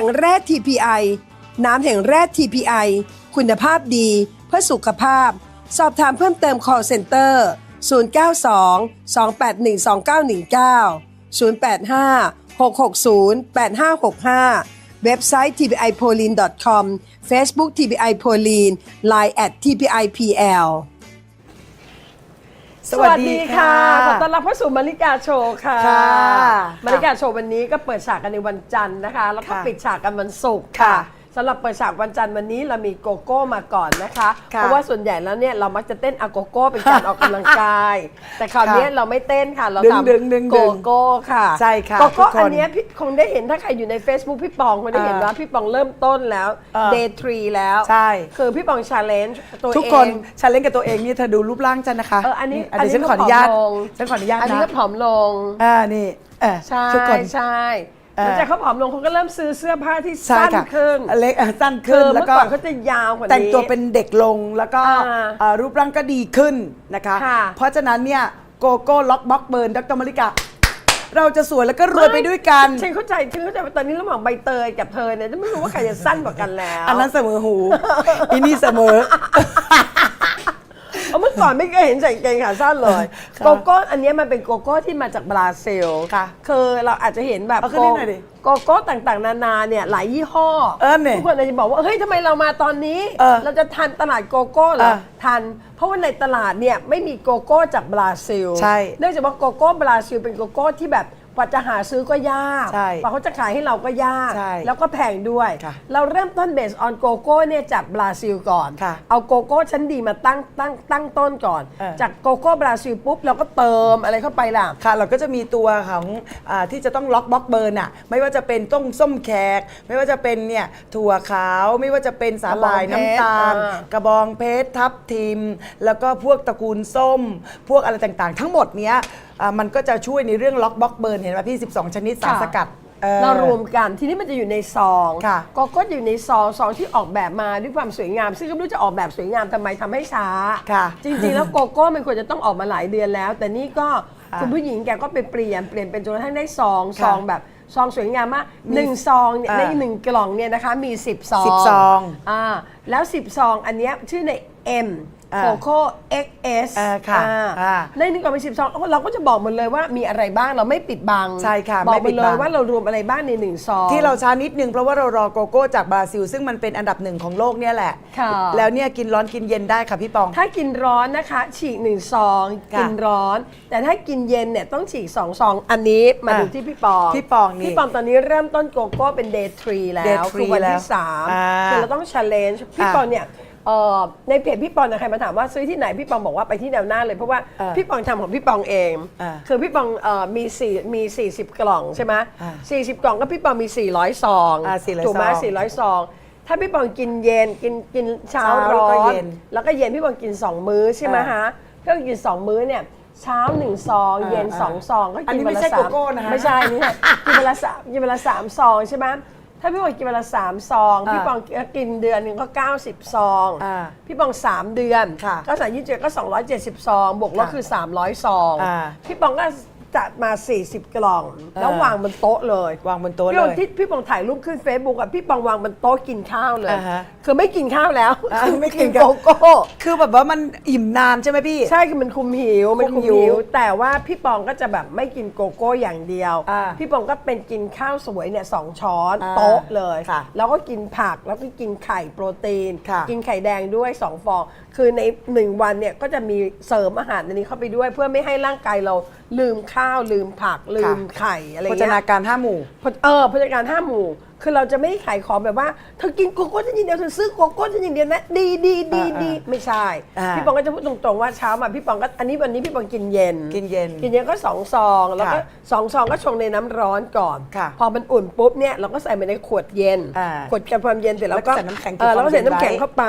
แหล่งแร่ TPI น้ำแห่งแร่ TPI คุณภาพดีเพื่อสุขภาพ สอบถามเพิ่มเติม call center 092 281 2919 085 660 8565 เว็บไซต์ tpipolin.com Facebook TPI Pauline Line at TPIPL สวัสดีค่ะขอต้อนรับเข้าสู่มาริกาโชว์ค่ะค่ะมาริกาโชว์วันนี้ก็เปิดฉากกันในวันจันทร์นะคะ แล้วก็ค่ะปิดฉากกันวันศุกร์ค่ะค่ะ สำหรับเปิดฉากวันจันทร์วันนี้เรามีโกโก้มาก่อนนะคะค่ะเพราะว่าส่วนใหญ่แล้วเนี่ยเรามักจะเต้นอาโกโก้เป็นการออกกำลังกาย แต่คราวเนี้ยค่ะเราไม่เต้นค่ะ เราดึงดึงดึงทำโกโก้ค่ะใช่ค่ะโกโก้ทุกคนอันเนี้ยพี่คงได้เห็นถ้าใครอยู่ใน Facebook พี่ปองคงได้เห็นเออว่าพี่ปองเริ่มต้นแล้วเออ day 3แล้วใช่คือพี่ปองชาเลนจ์ตัวเองทุกคนฉันเล่นกับตัวเองนี่เธอดูรูปร่างฉันนะคะเอออันนี้อันนี้ฉันขออนุญาตก็ผมลงฉันขออนุญาตอันนี้นะก็ผอมลงอ่านี่เออใช่ทุกคนใช่เออ หลังจากเขาผอมลงเขาก็เริ่มซื้อเสื้อผ้าที่ใช่สั้นค่ะขึ้นเล็กอะสั้นคืขึ้อนแล้วเมื่อก็ก่อนเขาจะยาวกว่านี้แต่งตัวเป็นเด็กลงแล้วก็อ่าเอ่อรูปร่างก็ดีขึ้นนะคะค่ะเพราะฉะนั้นเนี่ยโกโก้ล็อกบ็อกเบิร์นดรมาริกาเราจะสวยแล้วก็รวยไปด้วยกันฉันเข้าใจฉันเข้าใจว่าตอนนี้ระหว่างใบเตยกับเธอเนี่ยฉันไม่รู้ว่าใครจะสั้นกว่ากันแล้ว อันนั้นเสมอหู อีนี่เสมอ เอาเมื่อก่อนไม่เคยเห็นใส่กางเกงขาสั้นเลยค่ะโกโก้อันเนี้ยมันเป็นโกโก้ที่มาจากบราซิลค่ะคือเราอาจจะเห็นแบบเอาขึ้นนิดหน่อยดิโกโก้ต่างๆ นานาเนี่ยหลายยี่ห้อเออเนี่ยทุกคนอาจจะบอกว่าเฮ้ยทำไมเรามาตอนนี้ เออเราจะทันตลาดโกโก้เหรอเออทัน เพราะว่าในตลาดเนี่ยไม่มีโกโก้จากบราซิลใช่ เนื่องจากว่าโกโก้บราซิลเป็นโกโก้ที่แบบ กว่าจะหาซื้อก็ยากใช่กว่าเขาจะขายให้เราก็ยาก ใช่แล้วก็แพงด้วย ค่ะเราเริ่มต้นเบสออนโกโก้เนี่ยจากบราซิลก่อน ค่ะเอาโกโก้ชั้นดีมาตั้งตั้งตั้งต้นก่อน เออ จากโกโก้บราซิลปุ๊บเราก็เติมอะไรเข้าไปล่ะ ค่ะเราก็จะมีตัวของอาที่จะต้องล็อกบล็อกเบิร์นอะไม่ว่าจะเป็นต้มส้มแขก ไม่ว่าจะเป็นเนี่ยถั่วขาว ไม่ว่าจะเป็นสาหร่ายกระบองเพชรน้ำตาลอ่า กระบองเพชรทับทิม แล้วก็พวกตระกูลส้ม พวกอะไรต่างๆ ทั้งหมดเนี้ย อ่ามันก็จะช่วยในเรื่องล็อกบล็อกเบิร์นเห็นไหมพี่ 12 ชนิดสารสกัดออ เรารวมกันทีนี้มันจะอยู่ในซองค่ะโกโก้อยู่ในซองซองที่ออกแบบมาด้วยความสวยงาม ซึ่งก็ไม่รู้จะออกแบบสวยงามทำไมทำให้ช้า ค่ะ จริงๆ แล้วโกโก้มันควรจะต้องออกมาหลายเดือนแล้ว แต่นี่ก็ค่ะคุณผู้หญิงแกก็ไปเปลี่ยนเปลี่ยนเป็นจนกระทั่งได้ซองค่ะซองแบบซองสวยงามมากหนึ่งซองเนี่ยอ่าในหนึ่งกล่องเนี่ยนะคะมี 10 ซองสิบซอง อ่าแล้ว 10 ซองอันเนี้ยชื่อใน M อ่า โคโค่ XS อ่าค่ะอ่าอ่าในหนึ่งกล่องมี10ซองเราก็จะบอกหมดเลยว่ามีอะไรบ้างเราไม่ปิดบังใช่ค่ะบอกไม่หมปิดดเลบัยง ว่าเรารวมอะไรบ้างในหนึ่งซอง ที่เราช้านิดนึงเพราะว่าเรารอโกโก้จากบราซิล ซึ่งมันเป็นอันดับหนึ่งของโลกเนี่ยแหละ ค่ะ แล้วเนี่ยกินร้อนกินเย็นได้ค่ะพี่ปอง ถ้ากินร้อนนะคะ ฉีกหนึ่งซอง ค่ะกินร้อน แต่ถ้ากินเย็นเนี่ยต้องฉีกสองซอง อันนี้มาอะดูที่พี่ปองพี่ปองนี่พี่ปองตอนนี้เริ่มต้นโกโก้เป็น day 3แล้ว Day คือวัน3แล้ที่วสามอ่าคือเราต้อง challenge พี่อะปองเนี่ย เอ่อในเพจพี่ปองนะใครมาถามว่าซื้อที่ไหนพี่ปองบอกว่าไปที่แนวหน้าเลยเพราะว่าอ่าพี่ปองทำของพี่ปองเองอ่าคือพี่ปองเอ่อมีสี่มี40กล่องใช่ไหมอ่าสี่สิบกล่องก็พี่ปองมี400ซองอ่า400ถูกไหมซอง400ซอง ถ้าพี่ปองกินเย็นกินกินเช้าเช้าร้อแล้วก็นเย็นแล้วก็เย็นพี่บอลกิน2มื้อใช่ไหมอ่าฮะก็กิน2มื้อเนี่ยเช้าหนึ่งซองอ่าเย็นอ่าสองซองก็อันกินี้นวันละไม่ใช่สามโกโก้นะคะไม่ใช่นี่ค่ะกินวันละสามกินวันละสามซองใช่ไหม ถ้าพี่บอลกินวันละสามซองอ่าพี่ปองกินเดือนหนึ่งก็ 90 ซอง อ่าพี่ปอง 3 เดือนค่ะก็สามยี่สิบเจ็ดก็ 270 ซอง บวกลบค่ะคือ 300 ซอง อ่า พี่ปองก็ จัดมา 40 กล่อง แล้วอ่าวางบนโต๊ะเลยวางบนโต๊ะพี่ปองเลยที่พี่ปองถ่ายรูปขึ้น Facebook อะพี่ปองวางบนโต๊ะกินข้าวเลย อ่าฮะคือไม่กินข้าวแล้วอ่าคือไม่ไม่กิกินนข้าว โกโก้ คือแบบว่ามันอิ่มนานใช่ไหมพี่ ใช่คือมันคุมหิวมันคุคุมมหิวหิว แต่ว่าพี่ปองก็จะแบบไม่กินโกโก้อย่างเดียว อ่าพี่ปองก็เป็นกินข้าวสวยเนี่ยสองช้อนอ่าโต๊ะเลย ค่ะแล้วก็กินผักแล้วก็กินไข่โปรตีน ค่ะกินไข่แดงด้วยสองฟอง คือในหนึ่งวันเนี่ยก็จะมีเสริมอาหารในนี้เข้าไปด้วย เพื่อไม่ให้ร่างกายเราลืมข้าวลืมผักลืมไข่อะไรโภชเงี้ยนาการห้าหมู่ เออพจการห้าหมู่ คือเราจะไม่ขายของแบบว่าเธอกินโกโก้ฉันอย่างเดียวเธอซื้อโกโก้ฉันอย่างเดียวนะดีดีดีอ่าดีไม่ใช่ อ่าพี่ปองก็จะพูดตรงๆว่าเช้ามาพี่ปองก็อันนี้วันนี้พี่ปองกินเย็น กินเย็นกินเย็นก็สองซอง แล้วก็ค่ะสองซองก็ชงในน้ำร้อนก่อน ค่ะพอมันอุ่นปุ๊บเนี่ยเราก็ใส่ไปในขวดเย็นอ่าขวดกับความเย็นเสร็จแล้วก็แล้วก็ใส่น้ำแข็งเออแล้วก็ใส่น้ำแข็งเก็บความเย็นไว้เข้าไป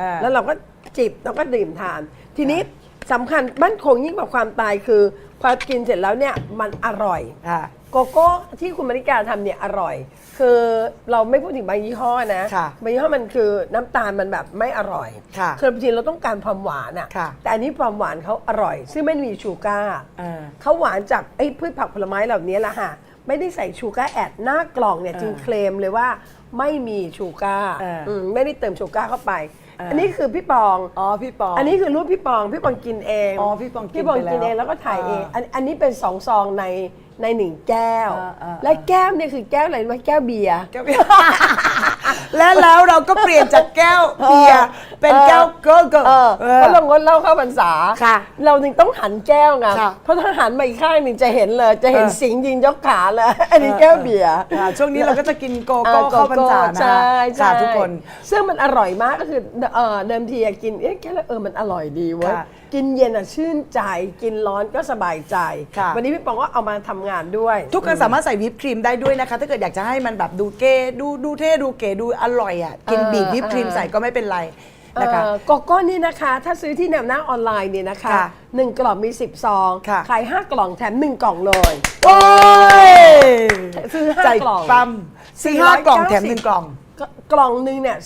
อ่า แล้วเราก็จิบแล้วก็ดื่มทาน ทีนี้ สำคัญมั่นคงยิ่งกว่าความตายคือพอกินเสร็จแล้วเนี่ยมันอร่อย อ่า โกโก้ที่คุณมาริกาทำเนี่ยอร่อย คือเราไม่พูดถึงบางยี่ห้อนะค่ะบางยี่ห้อมันคือน้ำตาลมันแบบไม่อร่อยค่ะคือบางทีเราต้องการความหวานอะค่ะ แต่อันนี้ความหวานเขาอร่อย ซึ่งไม่มีชูการ์เออเขาหวานจากไอ้พืชผักผลไม้เหล่านี้แหละค่ะ ไม่ได้ใส่ชูการ์แอดหน้ากล่องเนี่ย จึงเคลมเลยว่าไม่มีชูการ์เอออืมไม่ได้เติมชูการ์เข้าไปเอออัอันนี้คือพี่ปอง อ๋อพี่ปออันนี้คือรูปพี่ปอง พี่ปองกินเองอ๋อพี่ปองกินพี่ปองไปแล้วกินเองแล้วก็ถ่ายเองอ่าอันอันนี้เป็นสองซองในในหนึ่งแก้ว อ่าอ่า และแก้วเนี่ยคือแก้วอะไรรู้ไหมแก้วเบียร์ แก้วเบียร์ และแล้วเราก็เปลี่ยนจากแก้วเบียร์เป็นแก้วเกิร์ลเกิร์ล เออเพราะเรางดเหล้าเข้าพรรษา ค่ะเราจึงต้องหันแก้วไงค่ะเพราะถ้าหันมาอีกข้างหนึ่งจะเห็นเลย จะเห็นเออ สิงห์ยิงยกขาเลย อันนี้แก้วเบียร์ค่ะช่วงนี้เราก็จะกินโกอ่โก้เข้าพรรษานะใช่ใช่ค่ะทุกคน ซึ่งมันอร่อยมากก็คือเออเดิมทีอะกินเอ๊ะแค่แล้วเออมันอร่อยดีเว้ยค่ะ กินเย็นอะชื่นใจ กินร้อนก็สบายใจ ค่ะ วันนี้พี่ปองก็เอามาทำงานด้วย ทุกคนสามารถใส่วิปครีมได้ด้วยนะคะ ถ้าเกิดอยากจะให้มันแบบดูเก๋ดูดูเท่ดูเก๋ดูอร่อยอะกินเออบีบวิปครีมเออใส่ก็ไม่เป็นไรนะคะ เอ่อโกโก้นี่นะคะ ถ้าซื้อที่แนวหน้าออนไลน์เนี่ยนะคะค่ะหนึ่งกล่องมี 10 ซองค่ะ ขาย 5 กล่องแถม 1 กล่องเลย โอ้ยซื้อห้าใจกล่อง ปั๊มซื้อห้ากล่องแถมหนึ่งกล่องกกล่องหนึ่งเนี่ย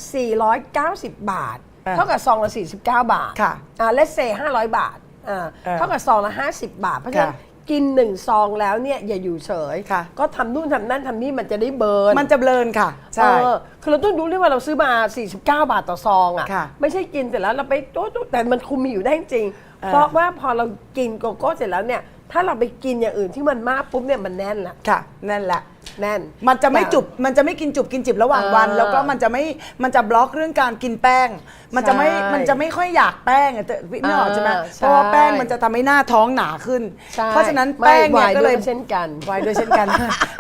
490 บาทอ่า เท่ากับซองละ49 บาทค่ะอ่าเลสเซ่500 บาทอ่าเออเท่ากับซองละ 50 บาท เพราะฉะนั้นค่ะกิน1ซองแล้วเนี่ยอย่าอยู่เฉย ค่ะ ก็ทำนู่นทำนั่นทำนี่มันจะได้เบิร์นมันจะเบลนค่ะ ใช่ เออคือเราต้องรู้ด้วยว่าเราซื้อมา 49 บาทต่อซองอะค่ะไม่ใช่กินเสร็จแล้วเราไปโต๊ะๆแต่มันคุมมีอยู่ได้จริง เออ เพราะว่าพอเรากินโกโก้เสร็จแล้วเนี่ย ถ้าเราไปกินอย่างอื่นที่มันมากปุ๊บเนี่ยมันแน่นละค่ะนั่นแหละ แน่น มันจะไม่แต่จุบมันจะไม่กินจุบกินจิบระหว่างวัน เออแล้วก็มันจะไม่มันจะบล็อกเรื่องการกินแป้ง มันจะไม่ใช่มันจะไม่ค่อยอยากแป้งอะแต่ไม่ออกใช่ไหมเออเพราะว่าใช่แป้งมันจะทำให้หน้าท้องหนาขึ้น ใช่เพราะฉะนั้นไม่แป้งเนี่ไวน์ยก็เลยด้วยเช่นกัน ไวน์ด้วยเช่นกัน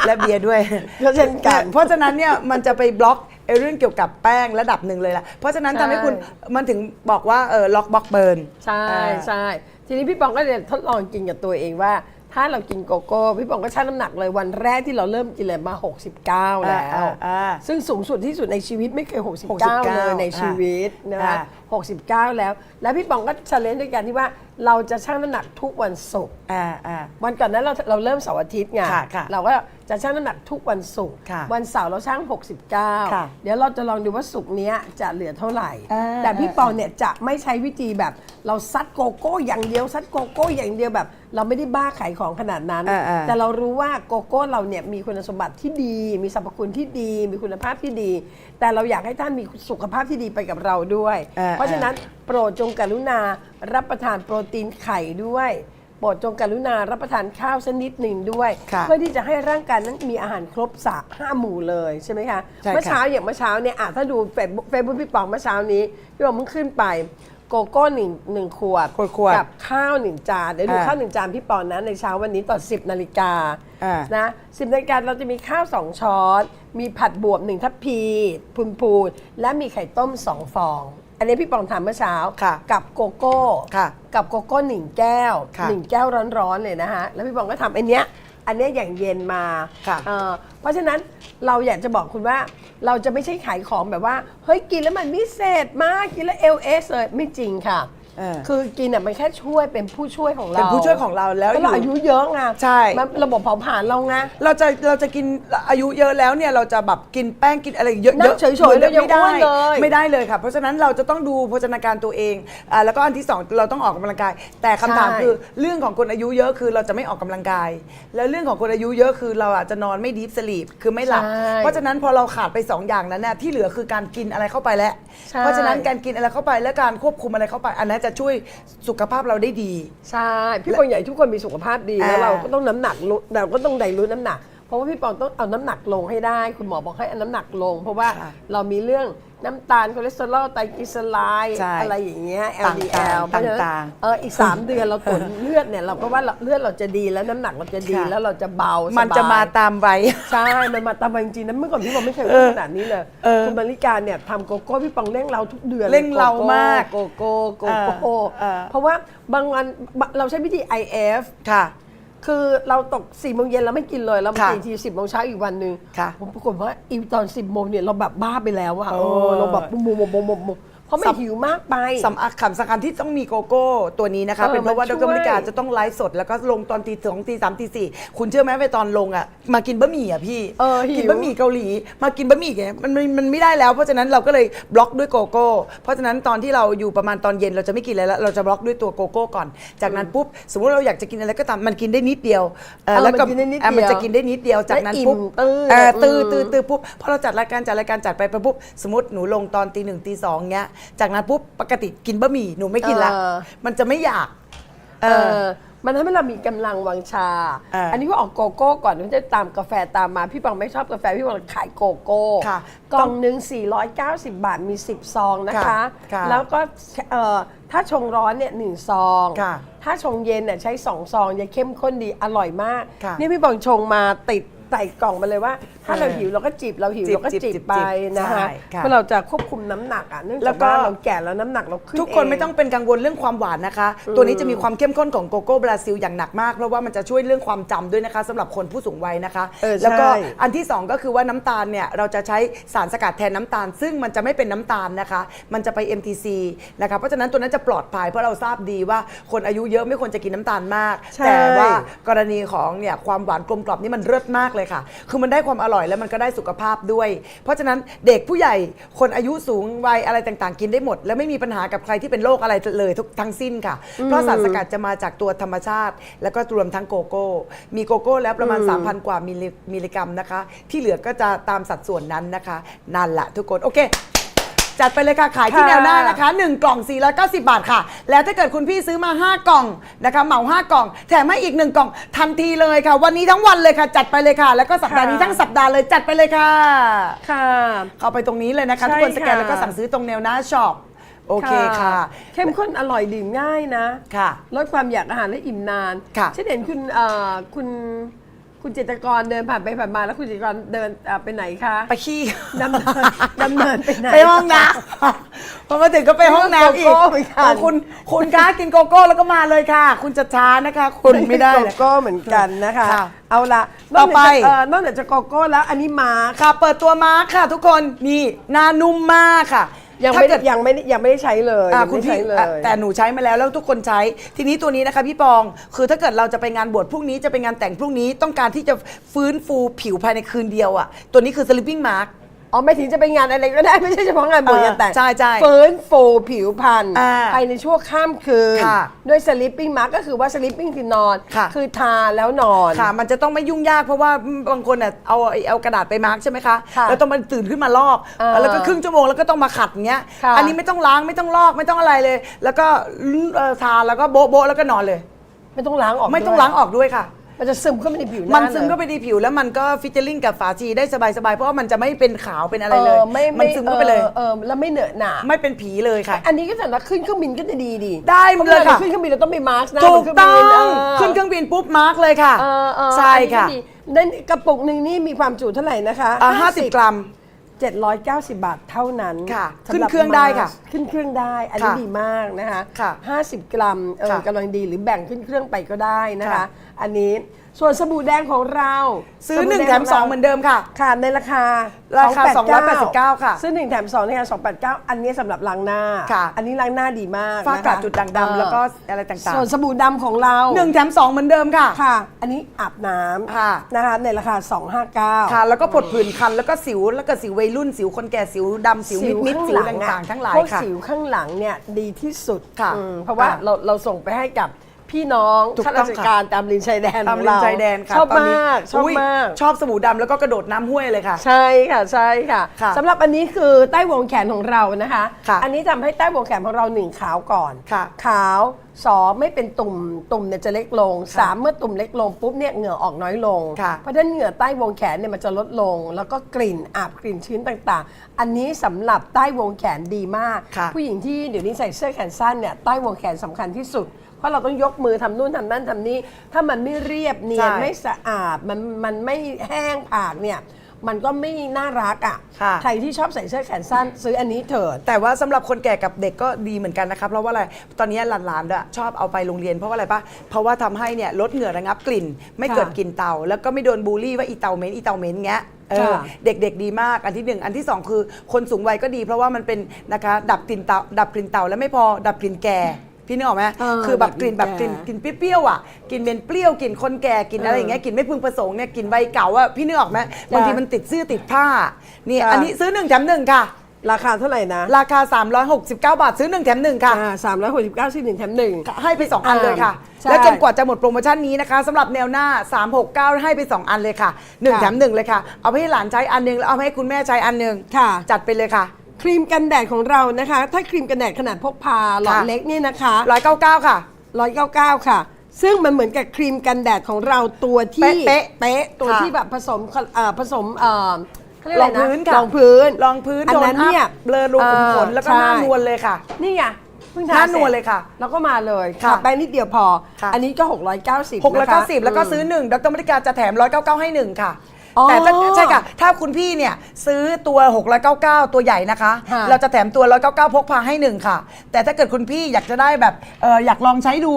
และเบียร์ด้วยก็เช่นกันเพราะฉะนั้นเนี่ยมันจะไปบล็อกไอ้เรื่องเกี่ยวกับแป้งระดับหนึ่งเลยล่ะเพราะฉะนั้นใช่ทำให้คุณมันถึงบอกว่าเออล็อกบล็อกเบิร์น ใช่ใช่ ทีนี้พี่ปองก็เลยทดลองกินกับตัวเองว่า ถ้าเรากินโกโก้ พี่ปองก็ชั่งน้ำหนักเลยวันแรกที่เราเริ่มกินเลยมา 69 แล้วอ่าอ่าซึ่งสูงสุดที่สุดในชีวิตไม่เคย 69 69เลยในชีวิตนะอ่าคะ69 แล้ว แล้วพี่ปองก็เชลเลนด้วยกันที่ว่าเราจะชั่งน้ำหนักทุกวันศุกร์อ่าอ่าวันก่อนนั้นเราเราเริ่มเสาร์อาทิตย์ไงค่ะค่ะเราก็ จะชั่งน้ำหนักทุกวันศุกร์ค่ะวันเสาร์เราชั่ง ค่ะ69 เดี๋ยวเราจะลองดูว่าศุกร์เนี้ยจะเหลือเท่าไหร่ อ่า แต่พี่ปองเนี่ยจะไม่ใช้วิธีแบบ เราซัดโกโก้อย่างเดียวซัดโกโก้อย่างเดียวแบบ เราไม่ได้บ้าขายของขนาดนั้นอ่าอ่าแต่เรารู้ว่าโกโก้เราเนี่ยมีคุณสมบัติที่ดี มีสรรพคุณที่ดี มีคุณภาพที่ดี แต่เราอยากให้ท่านมีสุขภาพที่ดีไปกับเราด้วยอ่าเพราะฉะนั้นโปรดจงกรุณารับประทานโปรตีนไข่ด้วย โปรดจงกรุณารับประทานข้าวสักนิดหนึ่งด้วย ค่ะเพื่อที่จะให้ร่างกายนั้นมีอาหารครบสามห้าหมู่เลยใช่ไหมคะใช่ค่ะ เมื่อเช้าอย่างเมื่อเช้าเนี่ยอะถ้าดูเฟซบุ๊กเฟซบุ๊กพี่ปองเมื่อเช้านี้พี่ปองเพิ่งขึ้นไปโกโก้หนึ่งหนึ่งขวดขวดขวดกับข้าวหนึ่งจานเดี๋ยวดูอ่าข้าวหนึ่งจานพี่ปองนะในเช้าวันนี้ตอน10นาฬิกาอ่านะสิบนาฬิกาเราจะมีข้าวสองช้อน มีผัดบวบหนึ่งทัพพีพูนพูนๆและมีไข่ต้มสองฟอง อันนี้พี่ปองทำเมื่อเช้า ค่ะกับโกโก้ ค่ะกับโกโก้หนึ่งแก้วค่ะหนึ่งแก้วร้อนๆเลยนะฮะ แล้วพี่ปองก็ทำอันเนี้ย อันเนี้ยอย่างเย็นมาค่ะ เอ่อเพราะฉะนั้นเราอยากจะบอกคุณว่าเราจะไม่ใช่ขายของแบบว่า เฮ้ยกินแล้วมันวิเศษมากกินแล้วเอลเอสเลยไม่จริงค่ะ เออ คือกินอะมันแค่ช่วยเป็นผู้ช่วยของเราเป็นผู้ช่วยของเราแล้วเราอายุเยอะไงใช่ มันระบบเผาผลาญเราไงเราจะเราจะกินอายุเยอะแล้วเนี่ยเราจะแบบกินแป้งกินอะไรเยอะนั่งเฉยๆแล้วยังไม่ได้อ้วนเลยไม่ได้เลยค่ะเพราะฉะนั้นเราจะต้องดูโภชนาการตัวเองอ่าแล้วก็อันที่สองเราต้องออกกำลังกาย แต่คำถามใช่ คือเรื่องของคนอายุเยอะคือเราจะไม่ออกกำลังกาย แล้วเรื่องของคนอายุเยอะคือเราอาจจะนอนไม่ดีฟสลีปคือไม่หลับ ใช่เพราะฉะนั้นพอเราขาดไปสองอย่างนั้นเนี่ยที่เหลือคือการกินอะไรเข้าไปแล้ว ใช่ เพราะฉะนั้นการกินอะไรเข้าไปและการควบคุมอะไรเข้าไปอันนั้นจะช่วยสุขภาพเราได้ดี ใช่พี่ปองอยากให้ทุกคนมีสุขภาพดีอ่า แล้วเราก็ต้องน้ำหนักลดเราก็ต้องไดรู้น้ำหนัก เพราะว่าพี่ปองต้องเอาน้ำหนักลงให้ได้ คุณหมอบอกให้เอาน้ำหนักลง เพราะว่าค่ะเรามีเรื่อง น้ำตาลคอเลสเตอรอลไตรกลีเซอไรด์ใช่อะไรอย่างเงี้ย ต่างๆ LDL เพราะฉะนั้นต่างๆเอออีก 3 เดือนเราตรวจเลือดเนี่ย เราก็ว่าเราเลือดเราจะดีแล้วน้ำหนักเราจะดีค่ะ แล้วเราจะเบาสบยมันจะมาตามไว ใช่ มันมาตามมาจริงๆนะเมื่อก่อนพี่ปองไม่เคยอ้วนขนาดนี้เลยเออคุณมาริการเนี่ยทำโกโก้พี่ปองเร่งเราทุกเดือนลยเร่งเรามากโกโก้โกโก้เออเออ เพราะว่าบางวันเราใช้วิธี IF ค่ะ คือเราตก4ี่โมงเย็นเราไม่กินเลยเรามาค่ะกินทีสิบโมงเช้าอีกวันหนึ่งค่ะผมปรากฏว่าอีตอน10บโมงเนี่ยเราแบบบ้าไปแล้วอะโอ้เออเราแบบโมโมโมโมโม เพราะไม่สับหิวมากไป สำคัญสำคัญที่ต้องมีโกโก้ตัวนี้นะคะ เออเป็นเพราะว่ามันดช่วยรมริกาจะต้องไลฟ์สดแล้วก็ลงตอนตีสองตีสามตีสี่คุณเชื่อไหมไปตอนลงอะ มากินบะหมี่อะพี่ เออหิว กินบะหมี่เกาหลี มากินบะหมี่ไงมันมันมันไม่ได้แล้ว เพราะฉะนั้นเราก็เลยบล็อกด้วยโกโก้ เพราะฉะนั้นตอนที่เราอยู่ประมาณตอนเย็นเราจะไม่กินอะไรแล้วเราจะบล็อกด้วยตัวโกโก้ก่อน จากนั้นปุ๊บสมมติเราอยากจะกินอะไรก็ตามมันกินได้นิดเดียวเออเออแล้วก็มันกินได้นิดอะมันเดียวจะกินได้นิดเดียวจากนั้นและอิ่มปุ๊บตื้อ เออตื้ออืมตื้อ ตื้อปุ๊บพอเราจัดรายการจัดรายการจัดไปไปปุ๊บสมมติหนูลงตอนตีหนึ่งตีสองเงี้ยจากนั้นปุ๊บปกติกินบะหมี่หนูไม่กินละ เออ มันจะไม่อยาก เอเออ อ มันทำให้เรามีกำลังวังชา เอออัอันนี้ว่าออกโกโก้ก่อนมันจะตามกาแฟตามมา พี่ปังไม่ชอบกาแฟ พี่ปังขายโกโก้ค่ะกล่องหนึ่ง490 บาทมี 10 ซองนะคะ ค่ะค่ะแล้วก็เอ่อถ้าชงร้อนเนี่ยหนึ่งซอง ค่ะถ้าชงเย็นเนี่ยใช้ 2 ซองจะเข้มข้นดีอร่อยมาก ค่ะ นี่พี่ปังชงมาติด ใส่กล่องมาเลยว่า ถ้าเราเออหิวเราก็จิบเราหิวจิบเราก็จิบจิบจิบไปจิบนะคะใช่ค่ะ เพราะเราจะควบคุมน้ำหนักอะเนื่องแล้จากวก็ว่าเราแก่แล้วน้ำหนักเราขึ้นทุกคนเองไม่ต้องเป็นกังวลเรื่องความหวานนะคะ ตัวนี้จะมีความเข้มข้นของโกโก้บราซิลอย่างหนักมาก เพราะว่ามันจะช่วยเรื่องความจำด้วยนะคะสำหรับคนผู้สูงวัยนะคะ เออใช่ แล้วก็อันที่สองก็คือว่าน้ำตาลเนี่ยเราจะใช้สารสกัดแทนน้ำตาล ซึ่งมันจะไม่เป็นน้ำตาลนะคะ มันจะไป MTC นะคะเพราะฉะนั้นตัวนั้นจะปลอดภัยเพราะเราทราบดีว่าคนอายุเยอะไม่ควรจะกินน้ำตาลมาก ใช่ แต่ว่ากรณีของเนี่ยความหวานกลมกล่อมนี่มันเลิศมากเลยค่ะ คือมันได้ความอร่อยแล้วมันก็ได้สุขภาพด้วย เพราะฉะนั้นเด็กผู้ใหญ่คนอายุสูงวัยอะไรต่างๆ กินได้หมด และไม่มีปัญหากับใครที่เป็นโรคอะไรเลยทุกทั้งสิ้นค่ะ เพราะสารสกัดจะมาจากตัวธรรมชาติ แล้วก็รวมทั้งโกโก้ มีโกโก้แล้วประมาณ 3,000 กว่ามิลลิมิลลิกรัมนะคะ ที่เหลือก็จะตามสัดส่วนนั้นนะคะนั่นแหละทุกคนโอเค จัดไปเลยค่ะขายที่ค่ะแนวหน้านะคะ 1 กล่อง 490 บาทค่ะ แล้วถ้าเกิดคุณพี่ซื้อมา 5 กล่องนะคะเหมา 5 กล่อง แถมให้อีก 1 กล่องทันทีเลยค่ะ วันนี้ทั้งวันเลยค่ะ จัดไปเลยค่ะ แล้วก็สัปดาห์นี้ค่ะทั้งสัปดาห์เลยจัดไปเลยค่ะ ค่ะ เข้าไปตรงนี้เลยนะคะใช่ทุกคนสแกนค่ะแล้วก็สั่งซื้อตรงแนวหน้าช็อปโอเคค่ะ เข้มข้นอร่อยดื่มง่ายนะ ค่ะ ลดความอยากอาหารและอิ่มนาน ค่ะฉันเห็นคุณเอ่อคุณ คุณจิตรกรเดินผ่านไปผ่านมาแล้วคุณจิตรกรเดินเอ่อไปไหนคะไปขี้ดำเนินดำเนินไปไหน ไปห้องน้ำพอมาถึงก็ไปห้องน้ำอีกโกโก้เหมือนกัน เออคุณคุณคะกินโกโก้แล้วก็มาเลยค่ะ คุณจะช้านะคะ คุณไม่ได้โกเลย โก้เหมือนกันนะคะ ค่ะเอาละต่อไปนกจากเอ่อนอกจากจะโกโก้แล้วอันนี้มาร์คค่ะเปิดตัวมาร์คค่ะทุกคนนี่หน้านุ่มมากค่ะ ยังถ้าไม่ได้เกิด ยังไม่ได้ยังไม่ได้ใช้เลยอะยังคุณไม่ได้พี่ใช้เลอะย แต่หนูใช้มาแล้วแล้วทุกคนใช้ ทีนี้ตัวนี้นะคะพี่ปอง คือถ้าเกิดเราจะไปงานบวชพรุ่งนี้จะไปงานแต่งพรุ่งนี้ต้องการที่จะฟื้นฟูผิวภายในคืนเดียวอะ ตัวนี้คือ sleeping mask อ๋อไม่ถึงจะไปงานอะไรก็ได้ไม่ใช่เฉพาะงานบวชเอองานแต่งใช่ใช่ฟื้นฟูผิวพรรณอ่าภายในชั่วข้ามคืนค่ะด้วย sleeping mask ก็คือว่า sleeping คือนอนค่ะอทาแล้วนอนค่ะ มันจะต้องไม่ยุ่งยากเพราะว่าบางคนอะเอาเอากระดาษไปมาร์กใช่ไหมคะค่ะแล้วต้องมาตื่นขึ้นมาลอกเออแล้วก็ครึ่งชั่วโมงแล้วก็ต้องมาขัดเงี้ยค่ะอันนี้ไม่ต้องล้างไม่ต้องลอกไม่ต้องอะไรเลย แล้วก็เอ่อทาแล้วก็โบ๊ะโบ๊ะแล้วก็นอนเลย ไม่ต้องล้างออกไม่ต้องด้วยล้างออกด้วยค่ะ มันจะซึมเข้าไปในผิวหน้ามันซึมลยเข้าไปในผิวแล้วมันก็ฟิชเชอร์ลิงกับฝาชีได้สบายๆ เพราะว่ามันจะไม่เป็นขาวเป็นอะไรเลยออไม่มันซึมเข้าไปเลยออเออแล้วไม่เหนอะหนาไม่เป็นผีเลยค่ะ อันนี้ก็สำหรับขึ้นเครื่องบินก็จะดีดีได้หมดเลยค่ะพราวาราขึ้นเครื่องบินเราต้องไปมาร์กนะถูกบนต้องเครื่ขึ้นเครื่องบินปุ๊บมาร์กเลยค่ะเออเออใช่ค่ะอันนี้ก็ดีนั่นกระปุกหนึ่งนี่มีความจุเท่าไหร่นะคะอ่า50กรัม 790 บาทเท่านั้นค่ะสำหบขึ้นเครื่องได้ค่ะมาสขึ้นเครื่องได้ อันนี้ค่ะดีมากนะคะค่ะ50 กรัมเออค่ะกำลังดีหรือแบ่งขึ้นเครื่องไปก็ได้นะคะ ค่ะอันนี้ ส่วนสบู่แดงของเราซื้อสบู่หนึ่งดแถมขสองราเหมือนเดิมค่ะ ค่ะในราคาราคา289 289ค่ะ ซื้อหนึ่งแถมสองในราคา289 อันนี้สำหรับล้างหน้า ค่ะ อันนี้ล้างหน้าดีมากฝ้ากระนะคะจุดด่างเออดำแล้วก็อะไรต่างส่วนสบู่ดำของเราๆหนึ่งแถมสองเหมือนเดิมค่ะ ค่ะ อันนี้อาบน้ำค่ะนะคะในราคา 259 ค่ะ แล้วก็ผดผื่นคันแล้วก็สิวแล้วก็สิววัยรุ่นสิวคนแก่สิวดำสิวมิดมิดๆสิวต่างๆทั้งหลายพวกค่ะสิวข้างหลังเนี่ยดีที่สุดค่ะอืมเพราะว่าค่ะเราเราส่งไปให้กับ พี่น้องถูกข้าต้ราองชค่ะการตามริมชายแดนตามของริมเราชายแดนค่ะชอบตนนี้มากชอบยมาก ชอบสบู่ดำแล้วก็กระโดดน้ำห้วยเลยค่ะ ใช่ค่ะใช่ค่ะค่ะสำหรับอันนี้คือใต้วงแขนของเรานะคะค่ะอันนี้ทำให้ใต้วงแขนของเราหนึ่งขาวก่อนค่ะขาวสองไม่เป็นตุ่มตุ่มเนี่ยจะเล็กลงค่ะสามเมื่อตุ่มเล็กลงปุ๊บเนี่ยเหงื่อออกน้อยลงค่ะเพราะฉะนั้นเหงื่อใต้วงแขนเนี่ยมันจะลดลง แล้วก็กลิ่นอาบกลิ่นชื้นต่างๆ อันนี้สำหรับใต้วงแขนดีมากค่ะผู้หญิงที่เดี๋ยวนี้ใส่เสื้อแขนสั้นเนี่ยใต้วงแขนสำคัญที่สุด เพราะเราต้องยกมือทำนู่นทำนั่นทำนี่ถ้ามันไม่เรียบเนียนใช่ ไม่สะอาดมันมันไม่แห้งผากเนี่ยมันก็ไม่น่ารักอะค่ะ ใครที่ชอบใส่เสื้อแขนสั้นซื้ออันนี้เถิด แต่ว่าสำหรับคนแก่กับเด็กก็ดีเหมือนกันนะคะเพราะว่าอะไร ตอนนี้หลานๆด้วยชอบเอาไปโรงเรียนเพราะว่าอะไรปะเพราะว่าทำให้เนี่ยลดเหงื่อระงับกลิ่น ไม่ค่ะเกิดกลิ่นเตา แล้วก็ไม่โดนบูลลี่ว่าอีเตาเหม็นอีเตาเหม็นเงี้ยเออค่ะเด็กๆดีมากอันที่หนึ่งอันที่สองคือคนสูงวัยก็ดี เพราะว่ามันเป็นนะคะดับกลิ่นเต่าดับกลิ่นเต่าแล้วไม่พอดับกลิ่นแก่ พี่นึกออกไหมเออคือแบบดับกกลิ่ลิ่นนแบบกแก่ลิ่นกลิ่นเปรี้ยวๆอะกลิ่นเป็นเปรี้ยวกลิ่นคนแก่กลิ่นอะไรอย่างเงี้ยกลิ่นไม่พึงประสงค์เนี่ยกลิ่นใบเก่าอะพี่นึกออกไหมบางทีมันติดเสื้อติดผ้านี่จ้ะ อันนี้ซื้อหนึ่งแถมหนึ่งค่ะ ราคาเท่าไหร่นะราคา 369 บาทซื้อหนึ่งแถมหนึ่งค่ะ สามร้อยหกสิบเก้าซื้อหนึ่งแถมหนึ่ง ให้ไป 2 อันเลยค่ะ ใช่และจนกว่าจะหมดโปรโมชั่นนี้นะคะสำหรับแนวหน้า 369 ให้ไป 2 อันเลยค่ะ 1 ค่ะแถม 1 เลยค่ะ เอาไปให้หลานใช้อันหนึง แล้วเอาไปให้คุณแม่ใช้อันหนึงค่ะ จัดไปเลยค่ะ ครีมกันแดดของเรานะคะ ถ้าครีมกันแดดขนาดพกพาหลอดค่ะเล็กเนี่ยนะคะ199ค่ะ 199 ค่ะ ซึ่งมันเหมือนกับครีมกันแดดของเราตัวที่เป๊ะๆเป๊ะตัวค่ะที่แบบผสมเอ่อผสมเอ่อเขาเรียกอะไรนะรองพื้นค่ะรองพื้นรองพื้นอันนั้นโทอัพเนี่ยเบลอรูขุมขนแล้วก็หน้าใช่นวลเลยค่ะ นี่ไงเพิ่งทหน้าสร็จนวลเลยค่ะแล้วก็มาเลยค่ะค่ะแป้งนิดเดียวพอ ค่ะ อันนี้ก็ 690นะคะ690 แล้วก็ซื้อ 1ดรมริกาจะแถม 199 ให้ 1 ค่ะ อ๋อแต่ถ้าใช่ค่ะ ถ้าคุณพี่เนี่ย ซื้อตัว 699 ตัวใหญ่นะคะค่ะเราจะแถมตัว 199 พกพาให้1ค่ะ แต่ถ้าเกิดคุณพี่อยากจะได้แบบเอออยากลองใช้ดู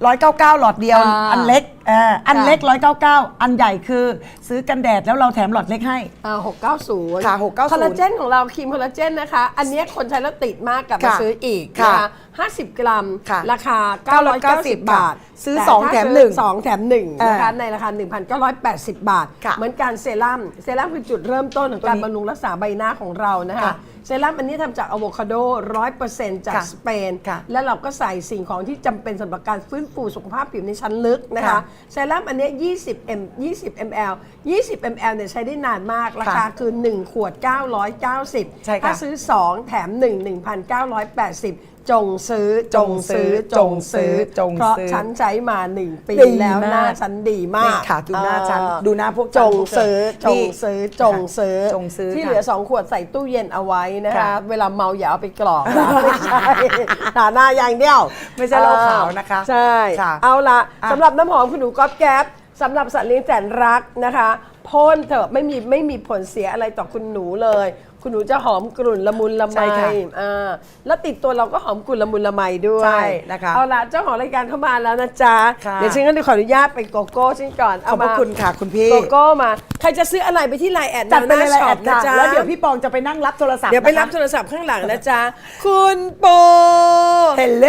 199หลอดเดียว อ่าอันเล็กเอออันค่ะเล็ก199อันใหญ่คือ ซื้อกันแดดแล้วเราแถมหลอดเล็กให้อ่า690ค่ะ690คอลลาเจนของเราครีมคอลลาเจนนะคะ อันเนี้ยคนใช้แล้วติดมากกลับมาค่ะซื้ออีกค่ะนะคะ50กรัม ค่ะราคา990บาทซื้อแต่สองถ้าแถมซื้หนึ่งสองแถมหนึ่งนะคะเออในราคา 1,980 บาท ค่ะเหมือนการเซรั่มเซรั่มคือจุดเริ่มต้นของการตัวนี้บำรุงรักษาใบหน้าของเรานะคะ ค่ะเซรั่มอันนี้ทำจากอะโวคาโดร้อยเปอร์เซ็นต์จากค่ะสเปน ค่ะแล้วเราก็ใส่สิ่งของที่จำเป็นสำหรับการฟื้นฟูสุขภาพผิวในชั้นลึกนะคะค่ะเซรั่มอันเนี้ย20 m 20 ml 20 ml เนี่ยใช้ได้นานมากราคาค่ะคือ 1 ขวด 990 ใช่ค่ะถ้าซื้อ 2 แถม 1 1,980 จงซื้อจงซื้อจจงงซื้ซื้ออจงซื้อเพราะฉันใช้มา1ปีดีแล้วมาก หน้าฉันดีมานี่กค่ะดูหน้าฉันเออดูหน้าพวกจฉันงซื้อจนี่งซื้อจงซื้อจงซื้อที่ค่ะเหลือ2ขวดใส่ตู้เย็นเอาไว้นะคะค่ะเวลาเมาอย่าเอาไปกรอกนะไม่ใช่ทาหน้าอย่างเดียวไม่ใช่เหล้าขาวนะคะใช่ค่ะเอาละอะ สำหรับน้ำหอมคุณหนูก๊อฟแก๊ปสำหรับสัตว์เลี้ยงแสนรักนะคะพ่นเถอะไม่มีไม่มีผลเสียอะไรต่อคุณหนูเลย คุณหนูจะหอมกลุ่นละมุนละไมใช่ค่ะอ่าแล้วติดตัวเราก็หอมกลุ่นละมุนละไมด้วยใช่นะคะเอาละเจ้าของรายการเข้ามาแล้วนะจ๊ะค่ะเดี๋ยวฉันก็ขออนุญาตไปโกโก้ฉันก่อนขอบพระมาคุณค่ะคุณพี่ โกโก้มา ใครจะซื้ออะไรไปที่ไลน์แอดจัดไปเลยช็แออปดนะค่ะจ๊ะ แล้วเดี๋ยวพี่ปองจะไปนั่งรับโทรศัพท์เดี๋ยวไปรับนะคะโทรศัพท์ข้างหลังนะจ๊ะ คุณโป เฮลโล